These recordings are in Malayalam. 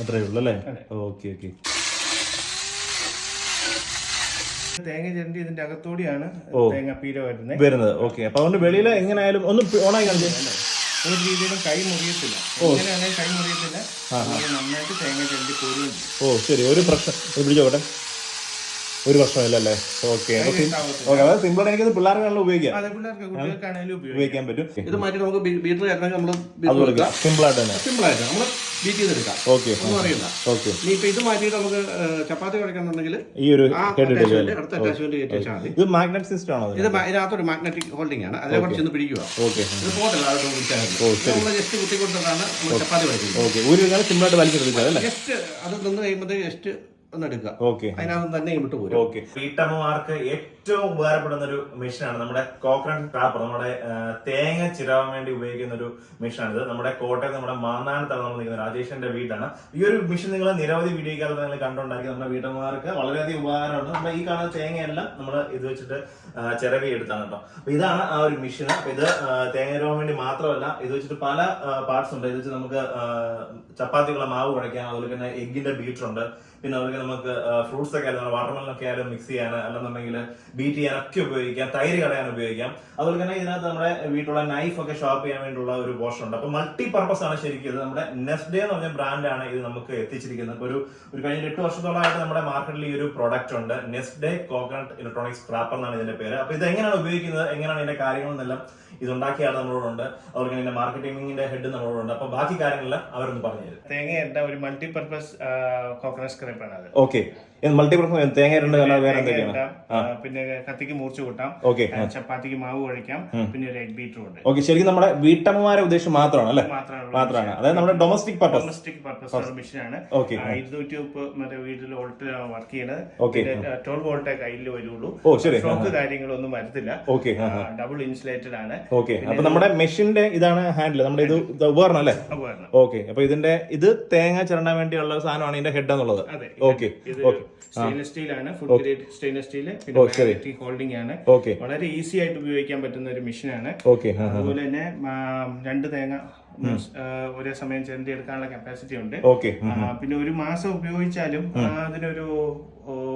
അത്രേ ഉള്ളു അല്ലേ? Okay okay. തേങ്ങ ചിരണ്ടി ഇതിന്റെ അകത്തോടെയാണ് തേങ്ങ പീര വരുന്നത് വരുന്നത്. ഓക്കെ അപ്പൊ അതുകൊണ്ട് വെളിയിൽ എങ്ങനെയായാലും ഒന്ന് ഓണായി കാണിച്ചേ ഒരു രീതിയിലും കൈ മുറിയത്തില്ല. എങ്ങനെയാണെങ്കിൽ കൈ മുറിയത്തില്ല. നന്നായിട്ട് തേങ്ങ ചിരണ്ടി പോരുകയും ഓ ശരി. ഒരു പ്രശ്നം പിടിച്ചോട്ടെ. ഒരു പ്രശ്നമില്ല അല്ലേ ഓക്കെ ഓക്കെ അതായത് സിമ്പിൾ എനിക്കത് പിള്ളേർക്കാണല്ലോ ഉപയോഗിക്കാം. ഉപയോഗിക്കാൻ പറ്റും. ഇത് മാറ്റി നമുക്ക് ബീറ്റർ നമ്മൾ സിമ്പിൾ ആയിട്ട് തന്നെ. സിമ്പിൾ ആയിട്ട്. നമ്മൾ ബീറ്റ് ചെയ്തെടുക്കാം. ഓക്കെ ഒന്നും അറിയില്ല. ഓക്കെ ഇനി ഇപ്പൊ ഇത് മാറ്റിയിട്ട് നമുക്ക് ചപ്പാത്തി കുഴക്കണമെന്നുണ്ടെങ്കിൽ ഈ ഒരു അടുത്ത അറ്റാച്ച്മെന്റ് കയറ്റി വെച്ചാൽ മതി. ഇത് മാഗ്നറ്റ് സിസ്റ്റം ആണോ ഇത് ഇതിനകത്തൊരു മാഗ്നറ്റിക് ഹോൾഡിംഗ് ആണ്. അതിനെ കുറച്ച് ഒന്ന് പിടിക്കുക. ഓക്കെ ഇത് പോട്ടല്ല അവിടെ വിളിച്ചായിരുന്നു. നമ്മൾ ജസ്റ്റ് കുത്തി കൊടുത്തതാണ് ചപ്പാത്തി കുഴക്കുന്നത്. ഓക്കെ ഒരു സിമ്പിൾ ആയിട്ട് ജസ്റ്റ് അത് നിന്ന് കഴിയുമ്പോൾ ജസ്റ്റ് ഒന്ന് എടുക്കുക അതിനകത്ത് തന്നെ ഇങ്ങോട്ട് പോരും. ഓക്കെ. വീട്ടമ്മമാർക്ക് ഏറ്റവും ഉപകാരപ്പെടുന്ന ഒരു മെഷീനാണ് നമ്മുടെ കോക്കനട്ട് ട്രാപ്പർ നമ്മുടെ തേങ്ങ ചിരാവാൻ വേണ്ടി ഉപയോഗിക്കുന്ന ഒരു മെഷീനാണിത്. നമ്മുടെ കോട്ടയത്ത് നമ്മുടെ മാന്നാനത്താണ് നമ്മൾ നിൽക്കുന്നത് രാജേഷിന്റെ വീടാണ്. ഈ ഒരു മെഷീൻ നിങ്ങൾ നിരവധി വീഡിയോ കാലത്ത് നിങ്ങൾ കണ്ടുണ്ടാക്കി നമ്മുടെ വീട്ടമ്മമാർക്ക്. വളരെയധികം ഉപകാരമാണ്. നമ്മുടെ ഈ കാണുന്ന തേങ്ങയെല്ലാം നമ്മൾ ഇത് വെച്ചിട്ട് ചിരവി എടുത്താണ് കേട്ടോ. അപ്പൊ ഇതാണ് ആ ഒരു മെഷീൻ ഇത് തേങ്ങ ചിരവാൻ വേണ്ടി മാത്രമല്ല ഇത് വെച്ചിട്ട് പല പാർട്സ് ഉണ്ട് ഇത് വെച്ച് നമുക്ക് ചപ്പാത്തിക്കുള്ള മാവ് കുഴയ്ക്കാം. അതുപോലെ തന്നെ എഗ്ഗിന്റെ ബീറ്റർ ഉണ്ട് പിന്നെ അതുപോലെ നമുക്ക് ഫ്രൂട്ട്സ് ഒക്കെ ആയാലും വാട്ടർമെലൻ ഒക്കെ ആയാലും മിക്സ് ചെയ്യാൻ അല്ലെന്നുണ്ടെങ്കിൽ ബീറ്റ് ചെയ്യാൻ ഒക്കെ ഉപയോഗിക്കാം തൈര് കടയാൻ ഉപയോഗിക്കാം. അതുപോലെ തന്നെ ഇതിനകത്ത് നമ്മുടെ വീട്ടിലുള്ള നൈഫ് ഒക്കെ ഷോപ്പ് ചെയ്യാൻ വേണ്ടിയുള്ള ഒരു പോർഷൻ ഉണ്ട്. അപ്പൊ മൾട്ടി പർപ്പസ് ആണ് ശരിക്കും ഇത്. നമ്മുടെ നെസ്റ്റ് ഡേ എന്ന് പറഞ്ഞ ബ്രാൻഡാണ് ഇത് നമുക്ക് എത്തിച്ചിരിക്കുന്നത്. ഒരു ഒരു കഴിഞ്ഞ എട്ട് വർഷത്തോളമായിട്ട് നമ്മുടെ മാർക്കറ്റിൽ ഈ ഒരു പ്രോഡക്റ്റ് ഉണ്ട്. Nest day coconut electronics scraper എന്നാണ് ഇതിന്റെ പേര്. അപ്പൊ ഇത് എങ്ങനെയാണ് ഉപയോഗിക്കുന്നത്? എങ്ങനെയാണ് ഇതിന്റെ കാര്യങ്ങളെന്നെല്ലാം ഇതുണ്ടാക്കിയ ആൾ നമ്മളോടുണ്ട്. തന്നെ ഇതിന്റെ മാർക്കറ്റിംഗിന്റെ ഹെഡ് നമ്മളോടുണ്ട്. അപ്പൊ ബാക്കി കാര്യങ്ങളെല്ലാം അവരൊന്ന് പറഞ്ഞു തരും. തേങ്ങ ഒരു ഒരു മൾട്ടിപർപ്പസ് കോക്കനട്ട് സ്ക്രൈപ്പാണ് അത്. ഓക്കെ മൾട്ടി പർപ്പസ് തേങ്ങ രണ്ട് അല്ലാതെ വേറെ എന്തൊക്കെയാണ്? പിന്നെ കത്തിക്ക് മൂർച്ച കൂട്ടാം. ഓക്കെ. ചപ്പാത്തിക്ക് മാവ് കഴിക്കാം പിന്നെ ഒരു എഗ് ബീറ്ററും ഉണ്ട്. ഓക്കെ ശരിക്കും നമ്മുടെ വീട്ടമ്മമാരെ ഉദ്ദേശം മാത്രമാണ് അല്ലേ? മാത്രമാണ്. അതായത് നമ്മുടെ ഡൊമസ്റ്റിക് പർപ്പസ് ഡൊമസ്റ്റിക് പർപ്പസ് മെഷീനാണ് ഓക്കെ. ഇരുന്നൂറ്റി മുപ്പത് മറ്റേ വീട്ടിൽ വോൾട്ട് വർക്ക് ചെയ്യുന്നത് ഓക്കെ. ട്വൽവ് വോൾട്ടേ കയ്യിൽ വരുള്ളൂ. ഓ ശരി. ഷോക്ക് കാര്യങ്ങളൊന്നും വരത്തില്ല. ഓക്കെ. ഡബിൾ ഇൻസുലേറ്റഡ് ആണ്. ഓക്കെ. അപ്പൊ നമ്മുടെ മെഷീന്റെ ഇതാണ് ഹാൻഡിൽ നമ്മുടെ ഇത് ഉപകരണം അല്ലേ? ഓക്കെ. അപ്പൊ ഇതിന്റെ ഇത് തേങ്ങ ചിരണ്ടാൻ വേണ്ടിയുള്ള സാധനമാണ് ഇതിന്റെ ഹെഡ് എന്നുള്ളത്. ഓക്കെ. ഓക്കെ. സ്റ്റെയിൻലെസ് സ്റ്റീൽ ആണ് ഫുഡ് ഗ്രേഡ് സ്റ്റെയിൻലെസ് സ്റ്റീൽ പിന്നെ ഹോൾഡിംഗ് ആണ്. ഓക്കെ വളരെ ഈസി ആയിട്ട് ഉപയോഗിക്കാൻ പറ്റുന്ന ഒരു മെഷീൻ ഓക്കെ അതുപോലെ തന്നെ രണ്ട് തേങ്ങ ഒരേ സമയം ചെന്തി എടുക്കാനുള്ള കപ്പാസിറ്റി ഉണ്ട് പിന്നെ ഒരു മാസം ഉപയോഗിച്ചാലും അതിനൊരു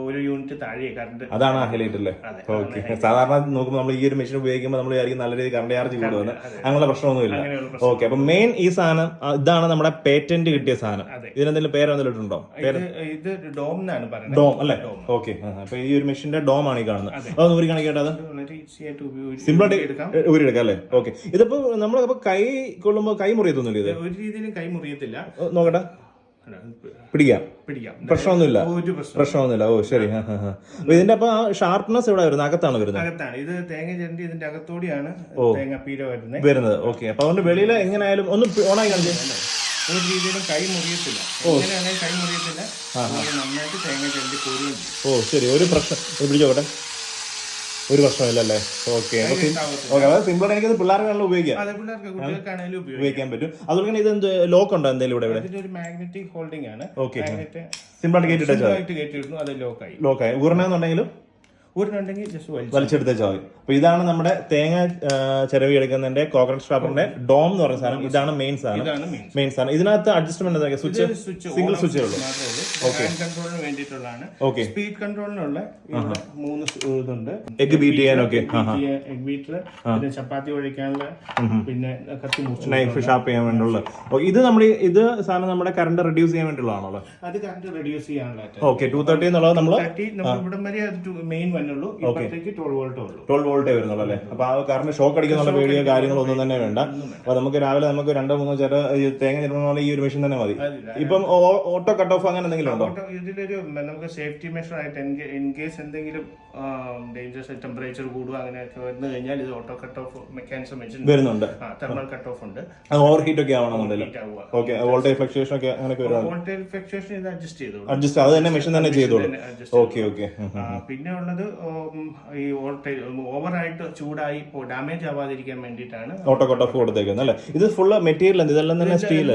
ഒരു യൂണിറ്റ് താഴെ കറണ്ട് അതാണ് ആ ഹൈലൈറ്റ് അല്ലേ? അതെ, ഓക്കെ സാധാരണ നോക്കുമ്പോൾ നമ്മൾ ഈ ഒരു മെഷീൻ ഉപയോഗിക്കുമ്പോൾ നമ്മൾ വിചാരിക്കും നല്ല രീതിയിൽ കറണ്ട് ചാർജ് കൂടുമെന്ന്. അങ്ങനെയുള്ള പ്രശ്നമൊന്നുമില്ല. ഓക്കെ അപ്പൊ മെയിൻ ഈ സാധനം ഇതാണ് നമ്മുടെ പേറ്റന്റ് കിട്ടിയ സാധനം. അതെ. ഇതിനെന്തെങ്കിലും പേര് എന്തെങ്കിലും ഇട്ടുണ്ടോ ഇത് ഡോം എന്നാണ് പറയുന്നത്. ഡോം അല്ലേ? ഓക്കെ അപ്പൊ ഈ ഒരു മെഷീന്റെ ഡോം ആണ് ഈ കാണുന്നത്. അത്. ഇത് വളരെ ഈസി സിമ്പിൾ ആയിട്ട് എടുക്കാം ഊരി എടുക്കാം അല്ലേ? ഓക്കെ ഇതിപ്പോ നമ്മളിപ്പോ കൈ കൊള്ളുമ്പോൾ കൈ മുറിയത്തൊന്നുമില്ല ഇത്? ഒരു രീതിയിലും കൈ മുറിയത്തില്ല. നോക്കട്ടെ. പിടിക്കാം. പിടിക്കാം. പ്രശ്നമൊന്നുമില്ല. ഒരു പ്രശ്നം പ്രശ്നമൊന്നുമില്ല. ഓ ശരി. ആ, ആ, ആ. അപ്പൊ ഇതിന്റെ അപ്പൊ ഷാർപ്നെസ് ഇവിടെ വരുന്നത് അകത്താണ് വരുന്നത്. അകത്താണ്. ഇത് തേങ്ങ ചിരണ്ടി ഇതിന്റെ അകത്തോടെയാണ് തേങ്ങ പീര വരുന്നത്. വരുന്നത്. ഓക്കെ. അപ്പൊ അതുകൊണ്ട് വെളിയിൽ എങ്ങനെയായാലും ഒന്ന് ഓണായി കാണിച്ചേ ഒരു രീതിയിലും കൈ മുറിയത്തില്ല. എങ്ങനെയാണെങ്കിൽ കൈ മുറിയത്തില്ല. നമ്മൾ നന്നായിട്ട് തേങ്ങ ചിരണ്ടി പോരുകയും ചെയ്യും. ഓ ശരി. ഒരു പ്രശ്നം ഇത് പിടിച്ചോട്ടെ. ഒരു പ്രശ്നമില്ല അല്ലേ ഓക്കെ ഓക്കെ അതായത് സിമ്പിൾ എനിക്കത് പിള്ളേർക്കാണല്ലോ ഉപയോഗിക്കാം. ഉപയോഗിക്കാൻ പറ്റും. അതുപോലെ തന്നെ ഇത് എന്ത് ലോക്ക് ഉണ്ടോ എന്തെങ്കിലും ഇവിടെ ഇവിടെ? മാഗ്നറ്റിക് ഹോൾഡിംഗ് ആണ്. ഓക്കെ സിമ്പിൾ ആയിട്ട് കേട്ടിട്ട് ലോക്കായി ഊരണമെന്നുണ്ടെങ്കിലും ഊരിനുണ്ടെങ്കിൽ ജസ്റ്റ് വലിച്ചു വലിച്ചെടുത്ത മതി. അപ്പൊ ഇതാണ് നമ്മുടെ തേങ്ങ ചിരവി എടുക്കുന്നതിന്റെ കോക്കനട്ട് സ്ട്രാപ്പറിന്റെ ഡോം എന്ന് പറയുന്ന സാധനം. ഇതാണ് മെയിൻ സാധനം. മെയിൻ മെയിൻ സാധനം. ഇതിനകത്ത് അഡ്ജസ്റ്റ്മെന്റ് എന്താ? സ്വിച്ച് സിംഗിൾ സ്വിച്ച് ഉള്ളൂ. കൺട്രോളിന് വേണ്ടിയിട്ടുള്ളതാണ്. ഓക്കെ സ്പീഡ് കൺട്രോളിനുള്ള മൂന്ന് ഇതുണ്ട്. എഗ് ബീറ്റ് ചെയ്യാനൊക്കെ എഗ് ബീറ്റർ പിന്നെ ചപ്പാത്തി ഒഴിക്കാനുള്ള പിന്നെ കത്തി നൈഫ് ഷാപ്പ് ചെയ്യാൻ വേണ്ടിയുള്ള. ഇത് നമ്മൾ ഇത് സാധനം നമ്മുടെ കറണ്ട് റെഡ്യൂസ് ചെയ്യാൻ വേണ്ടിയുള്ളതാണല്ലോ അത് കറണ്ട് റെഡ്യൂസ് ചെയ്യാനുള്ള ഓക്കെ ടൂ തേർട്ടി എന്നുള്ളത് നമ്മൾ ഇവിടെ വരെ അത് ഇപ്പോഴത്തേക്ക് ട്വൽവ് വോൾട്ടേ ഉള്ളൂ. ട്വൽവ് വോൾട്ടേ വരുന്നുള്ളൂ അല്ലേ? അപ്പൊ ആ കാരണം ഷോക്ക് അടിക്കുന്നുള്ള പേടിയോ കാര്യങ്ങളോ ഒന്നും തന്നെ വേണ്ട. അപ്പൊ നമുക്ക് രാവിലെ നമുക്ക് രണ്ടോ മൂന്നോ ചെറു തേങ്ങ ചിരവുന്ന ഈ ഒരു മെഷീൻ തന്നെ മതി. ഇപ്പം ഓട്ടോ കട്ട് ഓഫ് അങ്ങനെ എന്തെങ്കിലും ഉണ്ടോ? ഇതിലൊരു നമുക്ക് സേഫ്റ്റി മെഷർ ആയിട്ട് ഇൻ കേസ് എന്തെങ്കിലും ഡേഞ്ചറസ് ടെമ്പറേച്ചർ കൂടുക അങ്ങനെയൊക്കെ വന്നു കഴിഞ്ഞാൽ ഇത് ഓട്ടോ കട്ട് ഓഫ് മെക്കാനിസം വെച്ചിട്ടുണ്ട്. വരുന്നുണ്ട്. തെർമൽ കട്ട് ഓഫ് ഉണ്ട്. ഓവർ ഹീറ്റ് ഒക്കെ ആവണമെന്നുണ്ടല്ലോ ഓക്കെ വോൾട്ടേജ് ഫ്ലക്ച്വേഷൻ ഒക്കെ അങ്ങനെ വോൾട്ടേജ് ഫ്ലക്ച്വേഷൻ ഇത് അഡ്ജസ്റ്റ് ചെയ്തോളൂ. അഡ്ജസ്റ്റ് അത് തന്നെ മെഷീൻ തന്നെ ചെയ്തോളൂ. ഓക്കെ ഓക്കെ പിന്നെ ഉള്ളത് ഈ വോൾട്ടേജ് ഓവറായിട്ട് ചൂടായി ഡാമേജ് ആവാതിരിക്കാൻ വേണ്ടിയിട്ടാണ് ഓട്ടോ കട്ട് ഓഫ് കൊടുത്തേക്കുന്നത് അല്ലേ? ഇത് ഫുള്ള് മെറ്റീരിയൽ എന്ത്? ഇതെല്ലാം തന്നെ സ്റ്റീൽ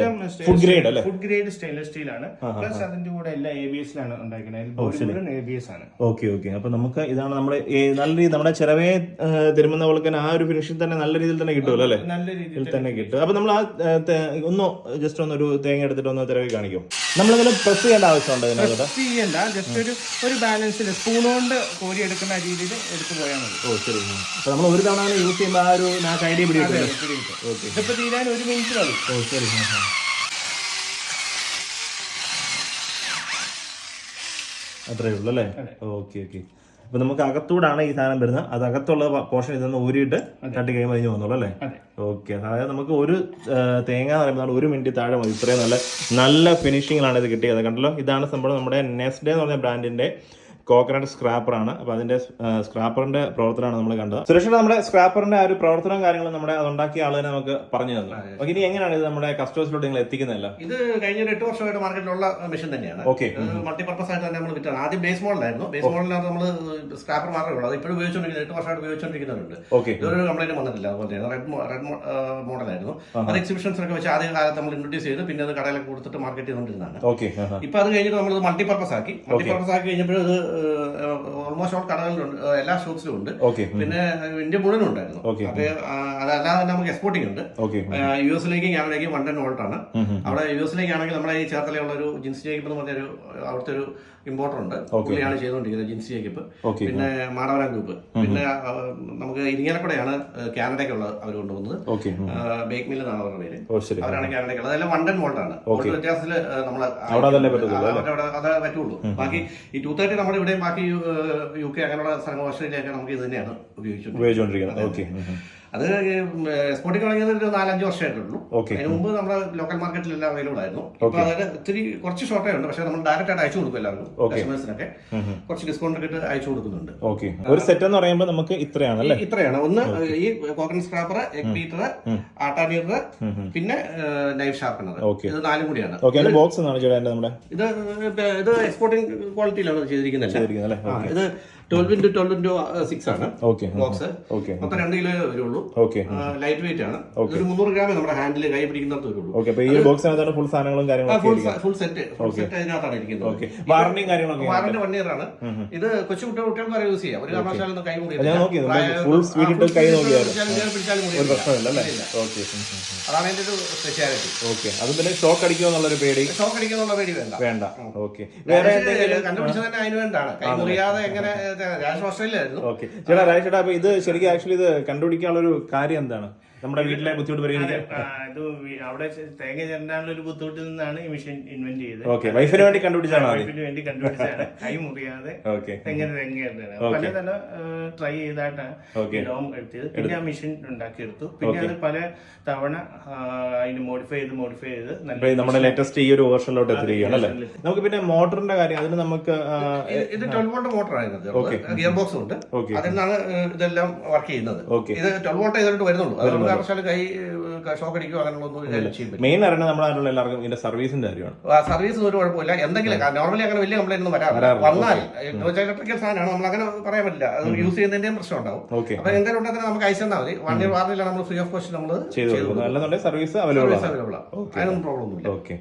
ഫുഡ് ഗ്രേഡ് അല്ലേ? ഫുഡ് ഗ്രേഡ് സ്റ്റെയിൻലെസ് സ്റ്റീലാണ് പ്ലസ് അതിന്റെ കൂടെ എല്ലാം എ ബി എസിലാണ് ഉണ്ടാക്കുന്നത്. എ ബി എസ് ആണ്. Okay okay. അപ്പൊ നമുക്ക് ഇതാണ് നമ്മുടെ നല്ല രീതി നമ്മുടെ ചിലവേ തരുമെന്ന പോലെ തന്നെ ആ ഒരു ഫിനിഷിൽ തന്നെ നല്ല രീതിയിൽ തന്നെ കിട്ടുമല്ലോ അല്ലേ? നല്ല രീതിയിൽ തന്നെ കിട്ടും. അപ്പൊ നമ്മൾ ആ ഒന്ന് ജസ്റ്റ് ഒന്ന് ഒരു തേങ്ങ എടുത്തിട്ട് ഒന്ന് തിരവി കാണിക്കും. നമ്മളതിൽ പ്രസ് ചെയ്യേണ്ട ആവശ്യമുണ്ട് ഇതിനകത്ത്? ചെയ്യണ്ട. ജസ്റ്റ് ഒരു ഒരു ബാലൻസിൽ സ്പൂൺ കൊണ്ട് കോരി എടുക്കുന്ന രീതിയിൽ എടുത്തു പോയാൽ മതി. ഓ ശരി. അപ്പൊ നമ്മൾ ഒരു തവണ യൂസ് ചെയ്യുമ്പോൾ ആ ഒരു നാക്ക് ഐഡിയ പിടി ഓക്കെ. ഇതിപ്പോ തീരാൻ ഒരു മിനിറ്റ് മതി ഓ ശരി. അത്രേ ഉള്ളൂ അല്ലേ? Okay okay. അപ്പൊ നമുക്ക് അകത്തൂടാണ് ഈ സാധനം വരുന്നത്. അത് അകത്തുള്ള പോർഷൻ ഇതൊന്ന് ഊരിയിട്ട് തട്ടി കഴിയുമ്പോൾ അതിന് വന്നോളൂ അല്ലേ? ഓക്കെ. അതായത് നമുക്ക് ഒരു തേങ്ങ എന്ന് പറയുമ്പോൾ ഒരു മിനിറ്റ് താഴെ മതി. ഇത്രയും നല്ല നല്ല ഫിനിഷിങ്ങിലാണ് ഇത് കിട്ടിയത്. കണ്ടല്ലോ? ഇതാണ് സംഭവം നമ്മുടെ നെസ്ഡേ എന്ന് പറഞ്ഞ ബ്രാൻഡിന്റെ കോക്കനട്ട് സ്ക്രാപ്പറാണ്. അപ്പൊ അതിന്റെ സ്ക്രാപ്പറിന്റെ പ്രവർത്തനമാണ് നമ്മൾ കണ്ടത്. സുരക്ഷയുടെ നമ്മുടെ സ്ക്രാപ്പറിന്റെ ആ ഒരു പ്രവർത്തനവും കാര്യങ്ങളും നമ്മുടെ അതുണ്ടാക്കിയ ആൾ തന്നെ നമുക്ക് പറഞ്ഞു തന്നു. ഓക്കെ ഇനി എങ്ങനെയാണ് ഇത് നമ്മുടെ കസ്റ്റമേഴ്സിലോട്ട് നിങ്ങൾ എത്തിക്കുന്നതല്ല? ഇത് കഴിഞ്ഞ ഒരു എട്ട് വർഷമായിട്ട് മാർക്കറ്റിലുള്ള മെഷീൻ തന്നെയാണ്. ഓക്കെ. മൾട്ടിപർപ്പസ് ആയിട്ട് തന്നെ നമ്മൾ വിറ്റാണ് ആദ്യം ബേസ് മോഡലായിരുന്നു. ബേസ് മോഡലിനകത്ത് നമ്മൾ സ്ക്രാപ്പർ മാത്രമേ ഉള്ളൂ. അത് ഇപ്പോഴും ഉപയോഗിച്ചുകൊണ്ടിരിക്കുന്നത് എട്ട് വർഷമായിട്ട് ഉപയോഗിച്ചുകൊണ്ടിരിക്കുന്നുണ്ട് ഓക്കെ. ഇതൊരു കംപ്ലൈന്റ് വന്നിട്ടില്ല. അതുപോലെ തന്നെ റെഡ് റെഡ് മോഡലായിരുന്നു. അത് എക്സിബിഷൻസിലൊക്കെ വെച്ച് ആദ്യ കാലത്ത് നമ്മൾ ഇൻട്രൊഡ്യൂസ് ചെയ്ത് പിന്നെ അത് കടയിലൊക്കെ കൊടുത്തിട്ട് മാർക്കറ്റ് ചെയ്തുകൊണ്ടിരുന്നതാണ്. ഓക്കെ. ഇപ്പൊ അത് കഴിഞ്ഞിട്ട് നമ്മൾ മൾട്ടിപർപ്പസ് ആക്കി. മൾട്ടിപർപ്പസ് ആക്കി കഴിഞ്ഞപ്പോൾ ഇത് 呃我 ഓൾമോസ്റ്റ് ഓൾ കടകളിലുണ്ട് എല്ലാ ഷോപ്സിലും ഉണ്ട്. പിന്നെ ഇന്ത്യ മുഴുവനും ഉണ്ടായിരുന്നു. അതല്ലാതെ നമുക്ക് എക്സ്പോർട്ടിംഗ് ഉണ്ട്. യു എസിലേക്കും കാനഡയിലേക്കും വൺ ടെൻ വോൾട്ട് ആണ് അവിടെ യു എസിലേക്ക് ആണെങ്കിൽ നമ്മുടെ ഈ ചേർത്തലയുള്ള ഒരു ജിൻസ് ജേക്കിപ്പ് എന്ന് പറഞ്ഞ ഒരു അവിടുത്തെ ഒരു ഇമ്പോർട്ടർ ഉണ്ട്. പുള്ളിയാണ് ചെയ്തുകൊണ്ടിരിക്കുന്നത് ജിൻസ് ജേക്കിപ്പ് പിന്നെ മാടവരം ഗ്രൂപ്പ് പിന്നെ നമുക്ക് ഇരിങ്ങാലക്കുടയാണ് കാനഡയ്ക്കുള്ളത് അവർ കൊണ്ടുവന്നത്. ബേക്ക് മിൽ എന്നാണ് അവരുടെ പേര്. അവരാണ് കാനഡയ്ക്കുള്ളത്. അതെല്ലാം വൺ ടെൻ വോൾട്ട് ആണ് വോൾട്ട് വ്യത്യാസത്തിൽ നമ്മൾ അവിടെ അതേ പറ്റുള്ളൂ. ബാക്കി ഈ ടൂ തേർട്ടി നമ്മുടെ ഇവിടെ ബാക്കി യു കെ അങ്ങനെയുള്ള സ്ഥലങ്ങൾ ഓസ്ട്രേലിയ ഒക്കെ നമുക്ക് ഇത് തന്നെയാണ് ഉപയോഗിച്ചത് ഉപയോഗിച്ചുകൊണ്ടിരിക്കുന്നത് ഓക്കെ. അത് എക്സ്പോർട്ടിങ് തുടങ്ങിയത് ഒരു നാലഞ്ച് വർഷമായിട്ടുള്ളൂ. അതിന് മുമ്പ് നമ്മുടെ ലോക്കൽ മാർക്കറ്റിൽ എല്ലാം അവൈലബിൾ ആയിരുന്നു ഇപ്പൊ അതായത് ഇത്തിരി കുറച്ച് ഷോർട്ടേ ഉണ്ട്. പക്ഷെ നമ്മൾ ഡയറക്റ്റ് ആയിട്ട് അയച്ചു കൊടുക്കും എല്ലാവർക്കും. കസ്റ്റമേഴ്സിനൊക്കെ കുറച്ച് ഡിസ്കൗണ്ട് ഇട്ട് അയച്ചു കൊടുക്കുന്നുണ്ട്. ഓക്കെ. ഒരു സെറ്റ് എന്ന് പറയുമ്പോൾ നമുക്ക് ഇത്രയാണ് അല്ലേ? ഇത്രയാണ്. ഒന്ന് ഈ കോക്കനട്ട് സ്ക്രാപ്പർ എഗ് ബീറ്റർ ആട്ടാമീറ്റർ പിന്നെ നൈഫ് ഷാർപ്പണർ. ഇത് നാലും കൂടിയാണ്. ഓക്കെ. ബോക്സ് ഇത് ഇത് എക്സ്പോർട്ടിംഗ് ക്വാളിറ്റിയിലാണ് ചെയ്തിരിക്കുന്നത് ഇത് twelve into twelve into six ആണ് ഓക്കെ ബോക്സ് ഓക്കെ മൊത്തം രണ്ട് കിലോ വരുള്ളൂ. ലൈറ്റ് വെയിറ്റ് ആണ്. ഒരു മുന്നൂറ് ഗ്രാമേ നമ്മുടെ ഹാൻഡിൽ കൈ പിടിക്കുന്നത് വരുള്ളൂ ബോക്സിനകത്താണ് ഫുൾ സാധനങ്ങളും ഫുൾ സെറ്റ് ഫുൾ സെറ്റ് അതിനകത്താണ് ഇരിക്കുന്നത്. വാറണ്ടിയും കാര്യങ്ങളൊക്കെ വാറന്റ് വൺ ഇയർ ആണ്. ഇത് കൊച്ചു കുട്ടികൾ കുട്ടികൾക്ക് വരെ യൂസ് ചെയ്യാം. ഒരു കാരണവശാലും കൈ ഒരു അല്ലേ അതാണ് അതിന്റെ ഒരു സ്പെഷ്യാലിറ്റി ഓക്കെ അത് പിന്നെ ഷോക്ക് അടിക്കുക എന്നുള്ളൊരു പേടി? ഷോക്ക് അടിക്കാന്നുള്ള പേടി വേണ്ട. വേണ്ട. ഓക്കെ വേറെ കണ്ടുപിടിച്ചത് തന്നെ അതിന് വേണ്ടാണ്. കൈ മുറിയാതെ എങ്ങനെ രാജേഷ് ഓസ്ട്രേലിയ ആയിരുന്നു ഓക്കെ. ചേട്ടാ രാജ് ചേട്ടാ അപ്പൊ ഇത് ശരിക്കും ആക്ച്വലി ഇത് കണ്ടുപിടിക്കാനുള്ള ഒരു കാര്യം എന്താണ്? നമ്മുടെ വീട്ടിലെ ബുദ്ധിമുട്ട് പരിഹരിക്കാൻ ഇത് അവിടെ തേങ്ങ ചെരണ്ടാനുള്ള ഒരു ബുദ്ധിമുട്ടിൽ നിന്നാണ് ഈ മെഷീൻ ഇൻവെന്റ് ചെയ്തത്. ഓക്കെ വൈഫിന് വേണ്ടി കണ്ടുപിടിച്ചാണ് വൈഫിന് വേണ്ടി കണ്ടുപിടിച്ചാണ്. കൈ മുറിയാതെ ഓക്കെ എങ്ങനെ തെങ്ങേണ്ടത് പല തല ട്രൈ ചെയ്തായിട്ടാണ് ലോങ് എടുത്തത്. പിന്നെ ആ മെഷീൻ ഉണ്ടാക്കിയെടുത്തു. പിന്നെ അത് പല തവണ അതിന് മോഡിഫൈ ചെയ്ത് മോഡിഫൈ ചെയ്ത് നമ്മുടെ ലേറ്റസ്റ്റ് ഈ ഒരു വേർഷനിലോട്ട് എത്തിയാണ് അല്ലേ? നമുക്ക് പിന്നെ മോട്ടറിന്റെ കാര്യം അതിന് നമുക്ക് ഇത് ട്വൽവ് വോൾട്ട് മോട്ടറാണ് ഗിയർ ബോക്സ് ഉണ്ട്. അതിൽ നിന്നാണ് ഇതെല്ലാം വർക്ക് ചെയ്യുന്നത്. ഇത് ട്വൽവ് വോൾട്ട് ചെയ്തിട്ട് വരുന്നുള്ളൂ. കാരണവശാലും കൈ ഷോക്ക് അടിക്കുകയോ അങ്ങനെയുള്ളൊന്നും മെയിൻ അറിയണം എല്ലാവർക്കും ഇതിന്റെ സർവീസിന്റെ കാര്യമാണ്. സർവീസ് ഒരു കുഴപ്പമില്ല. എന്തെങ്കിലും നോർമലി അങ്ങനെ വലിയ കംപ്ലൈന്റ് ഒന്നും വരാറില്ല. വന്നാൽ ഇലക്ട്രിക്കൽ സാധനമാണ് നമ്മൾ അങ്ങനെ പറയാൻ പറ്റില്ല. അത് യൂസ് ചെയ്യുന്നതിന്റെയും പ്രശ്നം ഉണ്ടാവും. അപ്പൊ എന്തെങ്കിലും ഉണ്ടെങ്കിൽ നമുക്ക് അയച്ചു തന്നാൽ മതി. വൺ ഇയർ നമ്മൾ ഫ്രീ ഓഫ് കോസ്റ്റ് നമ്മൾ ചെയ്തു അല്ലെന്നുണ്ടെങ്കിൽ സർവീസ് അവൈലബിൾ ആണ്. അവൈലബിൾ ആണ്. അതിനൊന്നും പ്രോബ്ലം ഒന്നുമില്ല. ഓക്കെ.